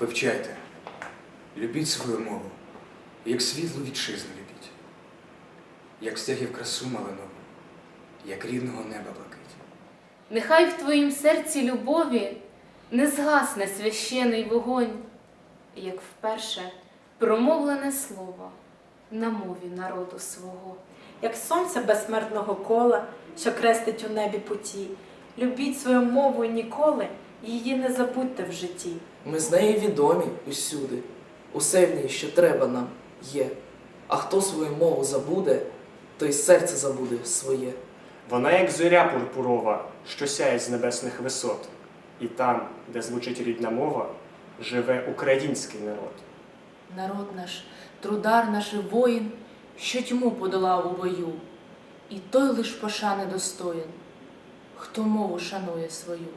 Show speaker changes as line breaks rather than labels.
Вивчайте, любіть свою мову, як світлу вітчизну любіть, як стягів красу малинову, як рідного неба блакить.
Нехай в твоїм серці любові не згасне священий вогонь, як вперше промовлене слово на мові народу свого.
як сонце безсмертного кола, що крестить у небі путі. Любіть свою мову ніколи, її не забудьте в житті.
Ми з неї відомі усюди, усе в ній, що треба нам, є. А хто свою мову забуде, той серце забуде своє.
Вона як зоря пурпурова, що сяє з небесних висот, і там, де звучить рідна мова, живе український народ.
Народ наш, трудар наш і воїн, що тьму подолав у бою, і той лиш пошани достоїн, хто мову шанує свою.